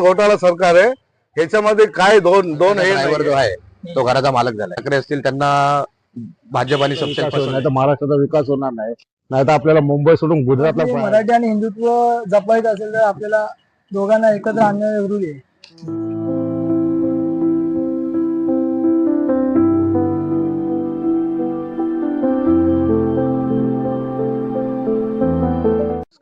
घोटाळा सरकार आहे. ह्याच्यामध्ये काय दोन दोन हे ड्रायव्हर. जो आहे? तो घराचा मालक झाला. ठाकरे असतील त्यांना भाजप आणि नाही तर महाराष्ट्राचा विकास होणार नाही. नाही तर आपल्याला मुंबई सोडून गुजरातला मराठी आणि हिंदुत्व जपायचं असेल तर आपल्याला दोघांना एकत्र आणणं जरुरी आहे.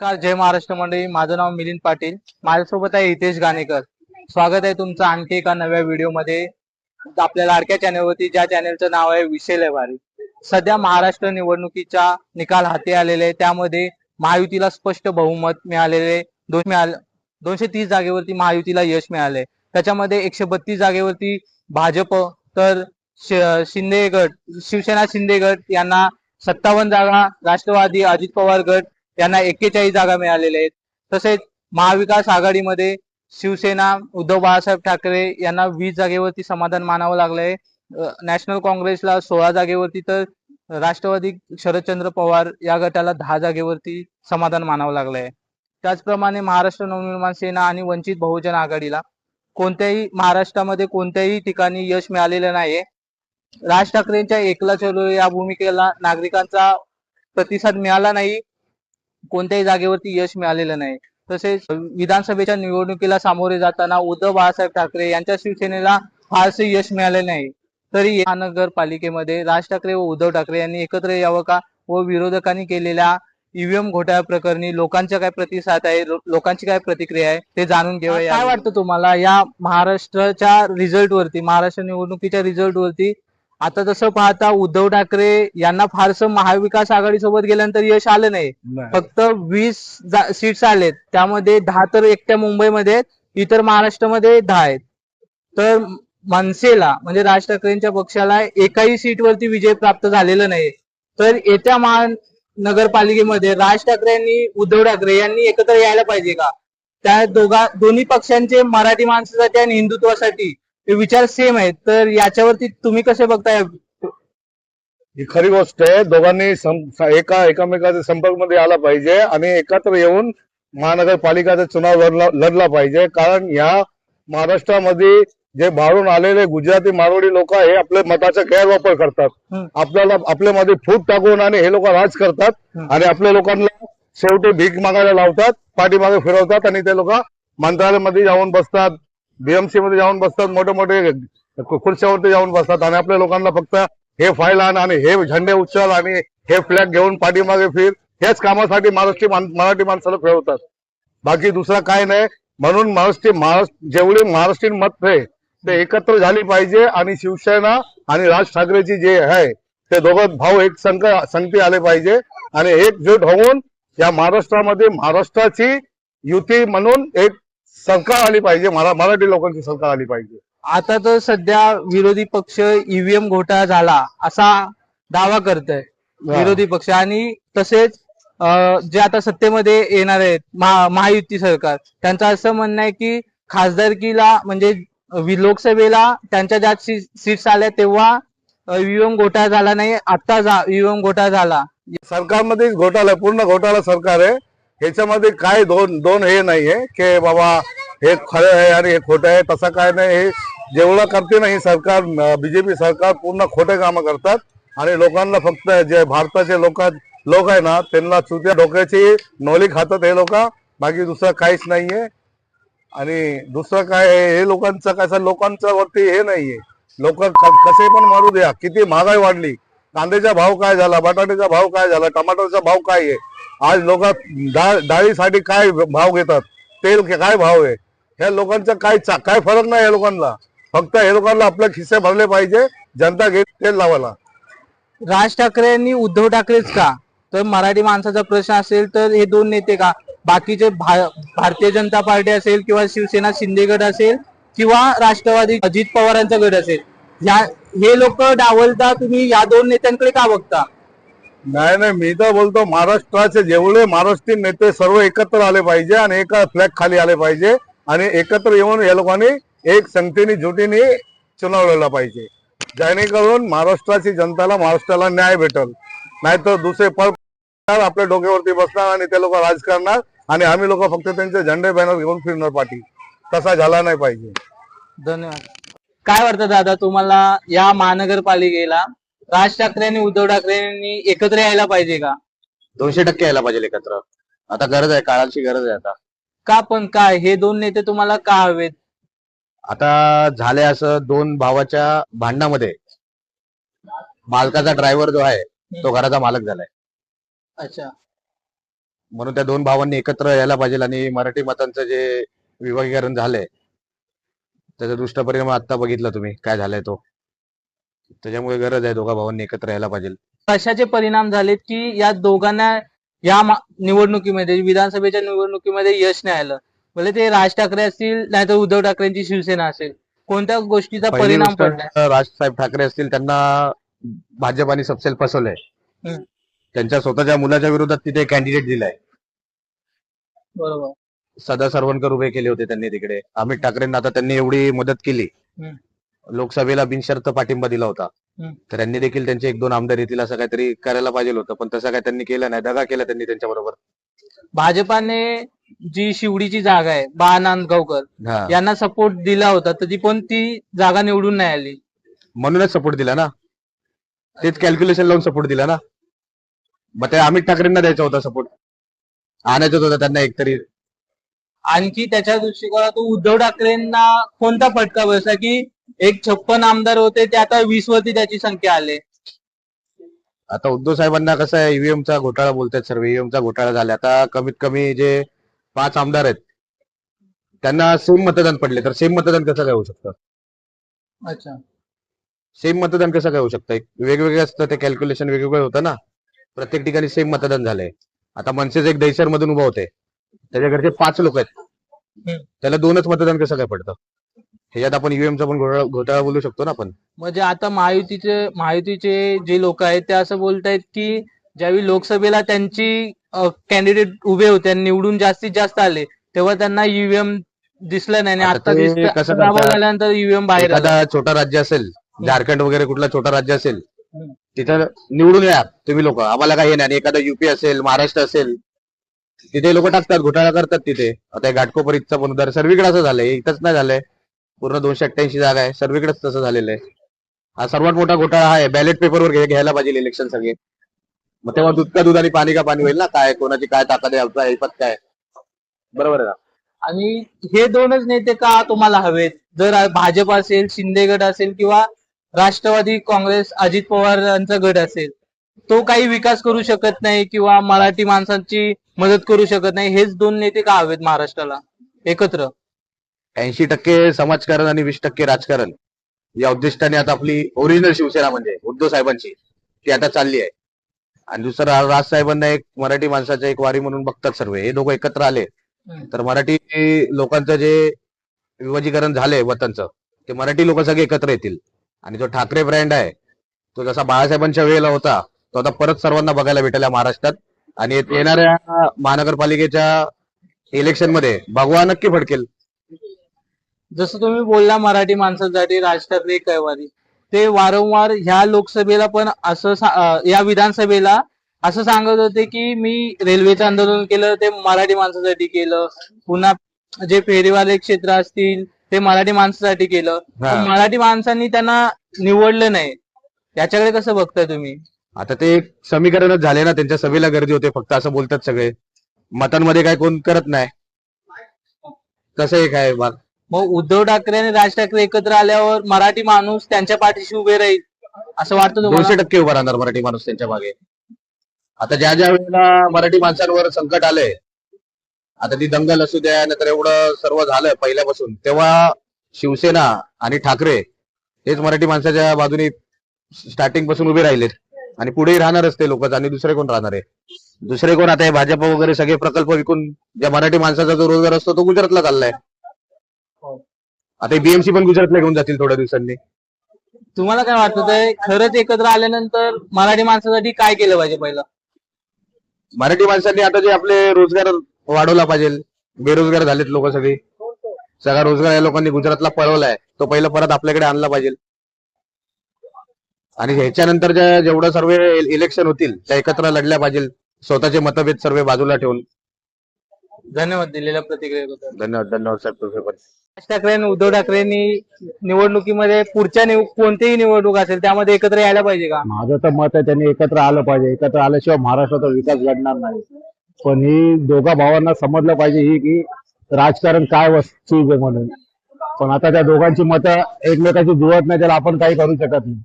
नमस्कार जय महाराष्ट्र मंडळी. माझं नाव मिलिंद पाटील. माझ्यासोबत आहे हितेश गाणेकर. स्वागत आहे तुमचं आणखी एका नव्या व्हिडिओमध्ये. आपल्या लाडक्या चॅनलवरती ज्या चॅनलचं नाव आहे विषय लवारी सध्या महाराष्ट्र निवडणुकीचा निकाल हाती आलेले आहे त्यामध्ये महायुतीला स्पष्ट बहुमत मिळालेले दोन मिळाले दोनशे तीस जागेवरती महायुतीला यश मिळाले त्याच्यामध्ये एकशे बत्तीस जागेवरती भाजप तर शिंदे गट शिवसेना शिंदे गट यांना सत्तावन्न जागा राष्ट्रवादी अजित पवार गट यांना एक्केचाळीस जागा मिळालेल्या आहेत. तसेच महाविकास आघाडीमध्ये शिवसेना उद्धव बाळासाहेब ठाकरे यांना वीस जागेवरती समाधान मानावं लागलंय. नॅशनल काँग्रेसला सोळा जागेवरती तर राष्ट्रवादी शरदचंद्र पवार या गटाला दहा जागेवरती समाधान मानावं लागलंय. त्याचप्रमाणे महाराष्ट्र नवनिर्माण सेना आणि वंचित बहुजन आघाडीला कोणत्याही महाराष्ट्रामध्ये कोणत्याही ठिकाणी यश मिळालेलं नाहीये. राज ठाकरेंच्या एकला चलो या भूमिकेला नागरिकांचा प्रतिसाद मिळाला नाही. कोणत्याही जागेवरती यश मिळालेलं नाही. तसेच विधानसभेच्या निवडणुकीला सामोरे जाताना उद्धव बाळासाहेब ठाकरे यांच्या शिवसेनेला फारसे यश मिळाले नाही. तरी महानगरपालिकेमध्ये राज ठाकरे व उद्धव ठाकरे यांनी एकत्र यावं का व विरोधकांनी केलेल्या ईव्हीएम घोटाळ्या प्रकरणी लोकांचा काय प्रतिसाद आहे लोकांची काय प्रतिक्रिया आहे ते जाणून घेऊया काय वाटतं तुम्हाला? या महाराष्ट्राच्या रिझल्ट वरती महाराष्ट्र निवडणुकीच्या रिझल्ट वरती आता तसं पाहता उद्धव ठाकरे यांना फारसं महाविकास आघाडी सोबत गेल्यानंतर यश आलं नाही. फक्त वीस सीट्स आलेत. त्यामध्ये दहा तर एकट्या मुंबईमध्ये इतर महाराष्ट्रामध्ये दहा आहेत. तर मनसेला म्हणजे राज ठाकरेंच्या पक्षाला एकाही सीट वरती विजय प्राप्त झालेला नाही. तर येत्या महानगरपालिकेमध्ये राज ठाकरे यांनी उद्धव ठाकरे यांनी एकत्र यायला पाहिजे का? त्या दोघा दोन्ही पक्षांचे मराठी माणसासाठी आणि हिंदुत्वासाठी विचार सेम आहेत तर याच्यावरती तुम्ही कसे बघताय? ही खरी गोष्ट आहे. दोघांनी सं- एका एकामेकाच्या संपर्कमध्ये आला पाहिजे आणि एकत्र येऊन महानगरपालिकाचा चुनाव लढला लढला पाहिजे. कारण या महाराष्ट्रामध्ये जे बाहेरून आलेले गुजराती मारवाडी लोक हे आपल्या मताचा गैरवापर करतात. हम्म. आपल्याला आपल्यामध्ये फूट टाकून आणि हे लोक राज करतात हम्म. आणि आपल्या लोकांना शेवटी भीक मागायला लावतात पाठीमागे फिरवतात आणि ते लोक मंत्रालयामध्ये जाऊन बसतात. बीएमसी मध्ये जाऊन बसतात मोठे मोठे खुर्च्यावरती जाऊन बसतात आणि आपल्या लोकांना फक्त हे फाईल आण आणि हे झेंडे उचल आणि हे फ्लॅग घेऊन पाठीमागे फिर. हेच कामासाठी महाराष्ट्री मान- मराठी माणसाला फिरवतात बाकी दुसरा काय नाही. म्हणून महाराष्ट्री महाराष्ट्र जेवढे महाराष्ट्रीयन मत आहे ते एकत्र झाली पाहिजे आणि शिवसेना आणि राज ठाकरेची जे आहे ते दोघं भाऊ एक संघ संगती आले पाहिजे आणि एकजूट होऊन या महाराष्ट्रामध्ये महाराष्ट्राची युती म्हणून एक सरकार आली पाहिजे मरा- मराठी लोकांची सरकार आली पाहिजे. आता तर सध्या विरोधी पक्ष ईव्हीएम घोटाळा झाला असा दावा करत आहे विरोधी पक्ष. आणि तसेच जे आता सत्तेमध्ये येणार आहेत महा- महायुती सरकार त्यांचं असं म्हणणं आहे की खासदारकीला म्हणजे लोकसभेला त्यांच्या ज्या सीट्स आल्या तेव्हा ईव्हीएम घोटाळा झाला नाही आता ईव्हीएम घोटाळा झाला. सरकारमध्येच घोटाळा पूर्ण घोटाळा सरकार आहे. ह्याच्यामध्ये काय दोन दोन हे नाहीये की बाबा हे खरं आहे आणि हे खोटं आहे तसं काय नाही. हे जेवढं करते ना ही सरकार बीजेपी सरकार पूर्ण खोटे कामं करतात. आणि लोकांना फक्त जे भारताचे लोक लोक आहे ना त्यांना चुत्या डोक्याची नोली खातात हे लोक. बाकी दुसरं काहीच नाहीये. आणि दुसरं काय आहे, हे लोकांचं कसं लोकांच्या वरती हे नाहीये. लोक कसे पण मारू द्या. किती महागाई वाढली. कांद्याचा भाव काय झाला बटाट्याचा भाव काय झाला टमाटरचा भाव काय आहे? आज लोक डाळ डाळीसाठी काय भाव घेतात? तेल काय भाव आहे? ह्या लोकांचा काय चा- काय फरक नाही या लोकांना. फक्त हे लोकांना आपले खिस्से भरले पाहिजे जनता घेत तेल लावायला. राज ठाकरेंनी उद्धव ठाकरेच का? तर मराठी माणसाचा प्रश्न असेल तर हे दोन नेते का? बाकीचे भा- भारतीय जनता पार्टी असेल किंवा शिवसेना शिंदे गट असेल किंवा राष्ट्रवादी अजित पवारांचा गट असेल. या हे लोक डावलता तुम्ही या दोन नेत्यांकडे का बघता? नाही नाही मी तर बोलतो महाराष्ट्राचे जेवढे महाराष्ट्रीयन नेते सर्व एकत्र आले पाहिजे आणि एका फ्लॅग खाली आले पाहिजे आणि एकत्र येऊन या लोकांनी एक संख्येने जुटीने चुनाव लढला पाहिजे. जेणेकरून महाराष्ट्राची जनताला महाराष्ट्राला न्याय भेटल. नाहीतर दुसरे पळ आपल्या डोक्यावरती बसणार आणि ते लोक राज करणार आणि आम्ही लोक फक्त त्यांचे झेंडे बॅनर घेऊन फिरणार पाठी. तसा झाला नाही पाहिजे. धन्यवाद. काय वाटतं दादा तुम्हाला या महानगरपालिकेला? राज ठाकरे आणि उद्धव ठाकरेंनी एकत्र यायला पाहिजे का? दोनशे टक्के यायला पाहिजे एकत्र. आता गरज आहे काळाची गरज आहे आता. का पण काय? हे दोन नेते तुम्हाला का हवेत? आता झाले असं दोन भावाच्या भांडणामध्ये. मालकाचा ड्रायव्हर जो आहे तो घराचा मालक झालाय. अच्छा. म्हणून त्या दोन भावांनी एकत्र यायला पाहिजे आणि मराठी मतांचं जे विभागीकरण झालंय त्याचा दुष्टपरिणाम आता बघितला तुम्ही काय झालाय तो. त्याच्यामुळे गरज आहे दोघा भावांनी एकत्र यायला पाहिजे. कशाचे परिणाम झालेत की या दोघांना या निवडणुकीमध्ये विधानसभेच्या निवडणुकीमध्ये यश नाही आलं? म्हणजे ते राज ठाकरे असतील नाहीतर उद्धव ठाकरेंची शिवसेना असेल. कोणत्या गोष्टीचा परिणाम गोष्ट, पडलाय? राजसाहेब ठाकरे असतील त्यांना भाजप आणि सबसेल फसवलंय. त्यांच्या स्वतःच्या मुलाच्या विरोधात तिथे कॅन्डिडेट दिलाय. बरोबर. सदा सरवणकर उभे केले होते त्यांनी तिकडे. अमित ठाकरेंना आता त्यांनी एवढी मदत केली. लोकसभेला बिनशर्त पाठिंबा दिला होता. तर त्यांनी देखील त्यांचे एक दोन आमदार येतील असं काहीतरी करायला पाहिजे होतं पण तसं काही त्यांनी केलं नाही. दगा केला त्यांनी त्यांच्या बरोबर. भाजपाने जी शिवडीची जागा आहे बा नांदगावकर यांना सपोर्ट दिला होता तर ती पण ती जागा निवडून नाही आली. म्हणूनच सपोर्ट दिला ना. तेच कॅल्क्युलेशन लावून सपोर्ट दिला ना. मग ते अमित ठाकरेंना द्यायचा होता सपोर्ट आणायचंच होता त्यांना एकतरी. आणखी त्याच्या दृष्टिकोनातून उद्धव ठाकरेंना कोणता फटका बसला की एक छप्पन आमदार होते ते आता वीस वरती त्याची संख्या आले. आता उद्धव साहेबांना कसं आहे ईव्हीएम चा घोटाळा बोलतात सर्व ईव्हीएम चा घोटाळा झाला. आता कमीत कमी जे पाच आमदार आहेत त्यांना सेम मतदान पडले तर सेम मतदान कसं काय होऊ शकतं? अच्छा. सेम मतदान कसं काय होऊ शकतं? एक वेगवेगळे असतं ते कॅल्क्युलेशन वेगवेगळं होतं ना. प्रत्येक ठिकाणी सेम मतदान झालंय. आता मनसेच एक दैसर मधून उभा होते त्याच्या घरचे पाच लोक आहेत. त्याला दोनच मतदान कसं काय पडतं? ह्याच्यात आपण ईव्हीएम चा पण घोटाळा घोटाळा बोलू शकतो ना आपण. म्हणजे आता महायुतीचे महायुतीचे जे लोक आहेत ते असं बोलतायत की ज्यावेळी लोकसभेला त्यांची कॅन्डिडेट उभे होते आणि निवडून जास्तीत जास्त आले तेव्हा त्यांना ईव्हीएम दिसलं नाही आणि आता आता ते दिसतं कसं दाबा करतात? झाल्यानंतर ईव्हीएम बाहेर आलं. एखादा छोटा राज्य असेल झारखंड वगैरे कुठला छोटा राज्य असेल हम्म. तिथं निवडून या तुम्ही लोक. आम्हाला काही नाही. आणि एखादा युपी असेल महाराष्ट्र असेल तिथे लोक टाकतात घोटाळा करतात तिथे. आता हे घाटकोपर इथचा पण उदाहरण सर्वीकडे असं झालंय इथंच नाही झालंय. पूर्ण दोनशे अठ्ठ्याऐंशी जागा आहे. सर्वीकडेच तसं झालेलं आहे. हा सर्वात मोठा घोटाळा आहे. बॅलेट पेपरवर घ्यायला पाहिजे इलेक्शन सगळे. मग तेव्हा दूध का दूध आणि पाणी का पाणी होईल ना? काय कोणाची काय ताकद आहे? आपला ऐपत काय? बरोबर आहे ना? आणि हे दोनच नेते का तुम्हाला हवेत? जर भाजप असेल शिंदे गट असेल किंवा राष्ट्रवादी काँग्रेस अजित पवार यांचा गट असेल तो काही विकास करू शकत नाही किंवा मराठी माणसांची मदत करू शकत नाही. हेच दोन नेते का हवेत महाराष्ट्राला? एकत्र. ऐंशी टक्के समाजकारण आणि वीस टक्के राजकारण या उद्दिष्टाने आता आपली ओरिजिनल शिवसेना म्हणजे उद्धव साहेबांची ती आता चालली आहे. आणि दुसरं राज साहेबांना एक मराठी माणसाच्या एक वारी म्हणून बघतात सर्व. हे दोघं एकत्र आले. तर मराठी लोकांचं जे विभाजीकरण झालंय वतनचं ते मराठी लोक सगळे एकत्र येतील. आणि जो ठाकरे ब्रँड आहे तो जसा बाळासाहेबांच्या वेळेला होता तो आता परत सर्वांना बघायला भेटेल महाराष्ट्रात. आणि येणाऱ्या महानगरपालिकेच्या इलेक्शनमध्ये भगवा नक्की फडकेल. जसं तुम्ही बोलला मराठी माणसांसाठी राज ठाकरे कैवारी ते वारंवार ह्या लोकसभेला पण असं या विधानसभेला असं सांगत होते की मी रेल्वेचं आंदोलन केलं ते मराठी माणसासाठी केलं पुन्हा जे फेरीवाले क्षेत्र असतील ते मराठी माणसासाठी केलं. मराठी माणसांनी त्यांना निवडलं नाही. याच्याकडे कसं बघताय तुम्ही? आता ते समीकरणच झाले ना त्यांच्या सभेला गर्दी होते फक्त असं बोलतात सगळे. मतांमध्ये काय कोण करत नाही. कसं एक आहे मग उद्धव ठाकरे आणि राज ठाकरे एकत्र आल्यावर मराठी माणूस त्यांच्या पाठीशी उभे राहील असं वाटतं तुम्हाला? दोनशे टक्के उभा राहणार मराठी माणूस त्यांच्या मागे. आता ज्या ज्या वेळेला मराठी माणसांवर संकट आलंय आता ती दंगल असू द्या नंतर एवढं सर्व झालं पहिल्यापासून तेव्हा शिवसेना आणि ठाकरे हेच मराठी माणसाच्या बाजूने स्टार्टिंगपासून उभे राहिलेत. आणि पुढेही राहणारच ते लोक आणि दुसरे कोण राहणार आहे? दुसरे कोण? आता हे भाजप वगैरे सगळे प्रकल्प विकून ज्या मराठी माणसाचा जो रोजगार असतो तो गुजरातला चाललाय. आता बीएमसी पण गुजरातला घेऊन जातील थोड्या दिवसांनी. तुम्हाला काय वाटतं ते? खरंच एकत्र आल्यानंतर मराठी माणसासाठी काय केलं पाहिजे पहिलं? मराठी माणसांनी आता जे आपले रोजगार वाढवला पाहिजे बेरोजगार झालेत लोक सगळे. सगळा रोजगार या लोकांनी गुजरातला पळवलाय. तो पहिलं परत आपल्याकडे आणला पाहिजे. आणि ह्याच्यानंतर ज्या जेवढं सर्व इलेक्शन होतील त्या एकत्र लढल्या पाहिजे. स्वतःचे मतभेद सर्व बाजूला ठेवून. धन्यवाद दिलेल्या प्रतिक्रियेबद्दल. धन्यवाद धन्यवाद साहेब पण. राज ठाकरे आणि उद्धव ठाकरेंनी निवडणुकीमध्ये पुढच्या निव- कोणतीही निवडणूक असेल त्यामध्ये एकत्र यायला पाहिजे का? माझं तर मत आहे त्यांनी एकत्र आलं पाहिजे. एकत्र आल्याशिवाय महाराष्ट्राचा विकास घडणार नाही. पण ही दोघा भावांना समजलं पाहिजे ही की राजकारण काय वस- चीज आहे म्हणून. पण आता त्या दोघांची मतं एकमेकाची जुळत नाही त्याला आपण काही करू शकत नाही.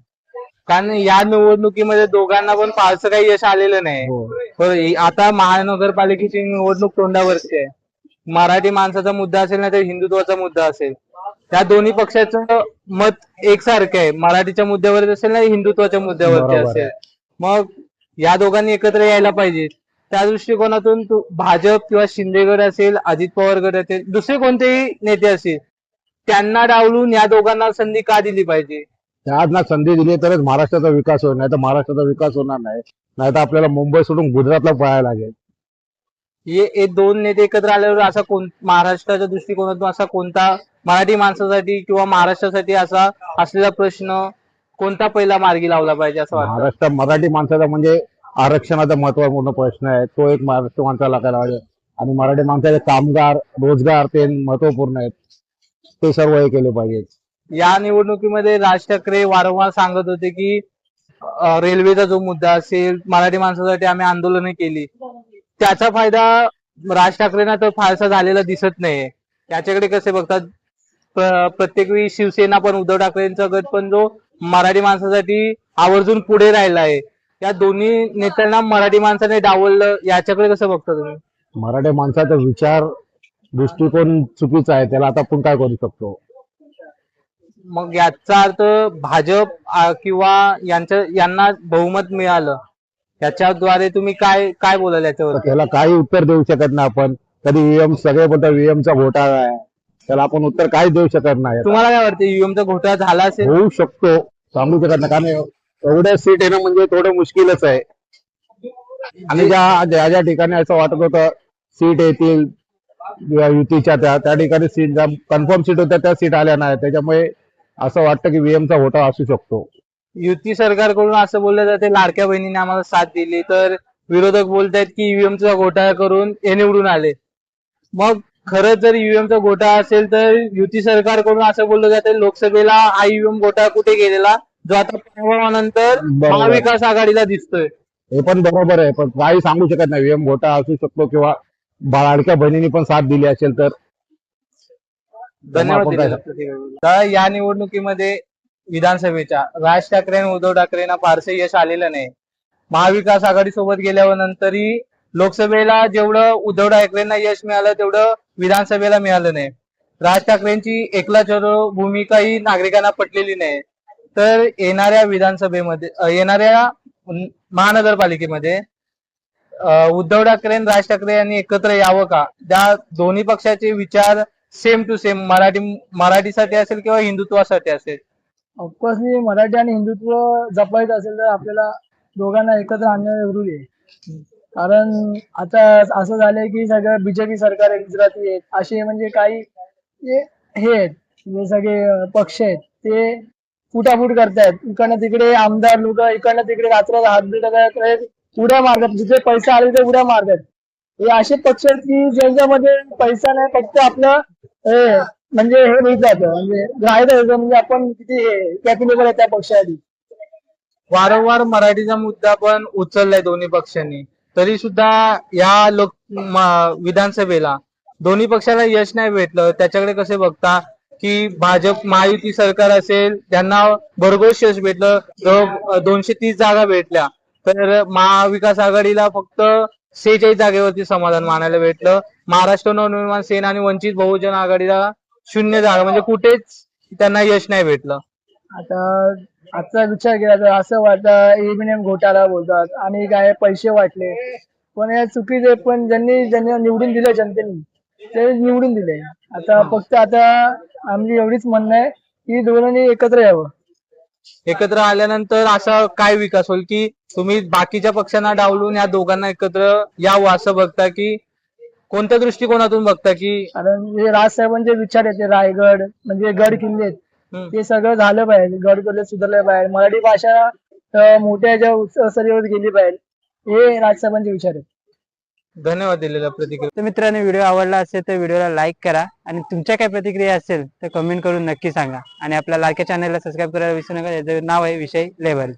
कारण या निवडणुकीमध्ये दोघांना पण फारसं काही यश आलेलं नाही. बरं, ही- आता महानगरपालिकेची निवडणूक तोंडावरची आहे. मराठी माणसाचा मुद्दा असेल ना तर हिंदुत्वाचा मुद्दा असेल. त्या दोन्ही पक्षाचं मत एकसारखं आहे. मराठीच्या मुद्द्यावर असेल ना हिंदुत्वाच्या मुद्द्यावरती असेल. मग या दोघांनी एकत्र यायला पाहिजे त्या दृष्टिकोनातून भाजप किंवा शिंदेगड असेल अजित पवार गट असेल दुसरे कोणतेही नेते असतील त्यांना डावलून या दोघांना संधी का दिली पाहिजे? त्यांना संधी दिली तरच महाराष्ट्राचा विकास होईल नाही तर महाराष्ट्राचा विकास होणार नाही. नाही तर आपल्याला मुंबई सोडून गुजरातला पळायला लागेल. हे दोन नेते एकत्र आल्यावर असा कोण महाराष्ट्राच्या दृष्टिकोनातून असा कोणता मराठी माणसासाठी किंवा महाराष्ट्रासाठी असा असलेला प्रश्न कोणता पहिला मार्गी लावला पाहिजे असं महाराष्ट्र मराठी माणसाचा म्हणजे आरक्षणाचा महत्त्वपूर्ण प्रश्न आहे. तो एक महाराष्ट्र माणसाला करायला पाहिजे आणि मराठी माणसाचे कामगार रोजगार ते महत्त्वपूर्ण आहेत. ते सर्व हे केले पाहिजेत. या निवडणुकीमध्ये राज ठाकरे वारंवार सांगत होते की रेल्वेचा जो मुद्दा असेल मराठी माणसासाठी आम्ही आंदोलनं केली. त्याचा फायदा राज ठाकरेंना तर फारसा झालेला दिसत नाही त्याच्याकडे कसे बघतात? प्रत्येक वेळी शिवसेना पण उद्धव ठाकरेंचा गट पण जो मराठी माणसासाठी आवर्जून पुढे राहिला आहे. या दोन्ही नेत्यांना मराठी माणसाने डावललं याच्याकडे कसं बघता तुम्ही? मराठी माणसाचा विचार दृष्टिकोन चुकीचा आहे. त्याला आता आपण काय करू शकतो? मग याचा अर्थ भाजप किंवा यांच्या यांना बहुमत मिळालं. याच्याद्वारे तुम्ही काय काय बोलाल याच्यावर त्याला काही उत्तर देऊ शकत नाही आपण. कधी ईव्हीएम सगळे बोलतात EVM चा घोटाळा आहे. त्याला आपण उत्तर काहीच देऊ शकत नाही. तुम्हाला काय वाटतं ईव्हीएमचा घोटाळा झाला असेल? होऊ शकतो. सांगू शकत नाही. कारण एवढ्या सीट येणं म्हणजे थोडं मुश्किलच आहे. आणि ज्या ज्या ज्या ठिकाणी असं वाटत होतं सीट येतील युतीच्या त्या त्या ठिकाणी सीट कन्फर्म सीट होत्या त्या सीट आल्या नाही. त्याच्यामुळे असं वाटतं की VM चा घोटाळा असू शकतो. युती सरकारकडून असं बोललं जाते लाडक्या बहिणीने आम्हाला साथ दिली तर विरोधक बोलतायत की ईव्हीएमचा घोटाळा करून हे निवडून आले. मग खरंच जर ईव्हीएमचा घोटाळा असेल तर युती सरकारकडून असं बोललं जाते लोकसभेला हा ईव्हीएम घोटाळा कुठे गेलेला? जो आता बरोबर. महाविकास आघाडीला दिसतोय. हे पण बरोबर आहे पण काही सांगू शकत नाही VM घोटाळा असू शकतो किंवा लाडक्या बहिणींनी पण साथ दिली असेल तर. धन्यवाद या निवडणुकीमध्ये विधानसभेच्या राज ठाकरे आणि उद्धव ठाकरेंना फारसे यश आलेलं नाही. महाविकास आघाडी सोबत गेल्यावर नंतरही लोकसभेला जेवढं उद्धव ठाकरेंना यश मिळालं तेवढं विधानसभेला मिळालं नाही. राज ठाकरेंची एकला चलो भूमिका ही नागरिकांना पटलेली नाही. तर येणाऱ्या विधानसभेमध्ये येणाऱ्या महानगरपालिकेमध्ये उद्धव ठाकरे आणि राज ठाकरे यांनी एकत्र यावं का? त्या दोन्ही पक्षाचे विचार सेम टू सेम मराठी मराठीसाठी असेल किंवा हिंदुत्वासाठी असेल? ऑफकोर्सली मराठी आणि हिंदुत्व जपायचं असेल तर आपल्याला दोघांना एकत्र आणणं जरुरी आहे. कारण आता असं झालंय की सगळं बीजेपी सरकार आहे गुजराती आहेत. असे म्हणजे काही हे आहेत. जे सगळे पक्ष आहेत. ते फुटाफूट करतायत. इकडनं तिकडे आमदार लोक इकडनं तिकडे रात्र हात बिट उड्या मारतात जिथे पैसा आले ते उड्या मारतात हे असे पक्ष आहेत की ज्यांच्यामध्ये पैसा नाही फक्त आपलं म्हणजे हे जातं म्हणजे ग्राह्य म्हणजे आपण किती कॅपिटेबल आहे त्या पक्षासाठी वारंवार मराठीचा मुद्दा पण उचललाय दोन्ही पक्षांनी. तरी सुद्धा या लोक विधानसभेला दोन्ही पक्षाला यश नाही भेटलं. त्याच्याकडे कसे बघता की भाजप महायुती सरकार असेल त्यांना भरघोस यश भेटलं. दोनशे तीस जागा भेटल्या. तर महाविकास आघाडीला फक्त सेहेचाळीस जागेवरती समाधान मानायला भेटलं. महाराष्ट्र नवनिर्माण सेना आणि वंचित बहुजन आघाडीला शून्य जागा म्हणजे कुठेच त्यांना यश नाही भेटलं. आता आजचा विचार केला तर असं वाटतं एमएनएम घोटाळा बोलतात. आणि काय पैसे वाटले. पण हे चुकीचे पण ज्यांनी ज्यांनी निवडून दिले जनतेने ते निवडून दिले. आता फक्त आता आमची एवढीच म्हणणं आहे की दोघांनी एकत्र यावं. एकत्र आल्यानंतर असा काय विकास होईल की तुम्ही बाकीच्या पक्षांना डावलून या दोघांना एकत्र यावं असं बघता की कोणत्या दृष्टिकोनातून बघता की कारण जे राजसाहेबांचे विचार आहेत ते रायगड म्हणजे गड किल्ले आहेत, हम्म, ते सगळं झालं पाहिजे गड किल्ले सुधारले पाहिजे. मराठी भाषा अं, मोठ्या ज्या उच्च स्तरीवर गेली पाहिजे. हे राजसाहेबांचे विचार आहेत. धन्यवाद दिलेल्या प्रतिक्रिया तर मित्रांनो व्हिडिओ आवडला असेल तर व्हिडिओला लाईक करा आणि तुमच्या काय प्रतिक्रिया असेल तर कमेंट करून नक्की सांगा. आणि आपल्या लाडक्या चॅनलला सबस्क्राईब करायला विसरू नका याचं नाव आहे विषय लेवल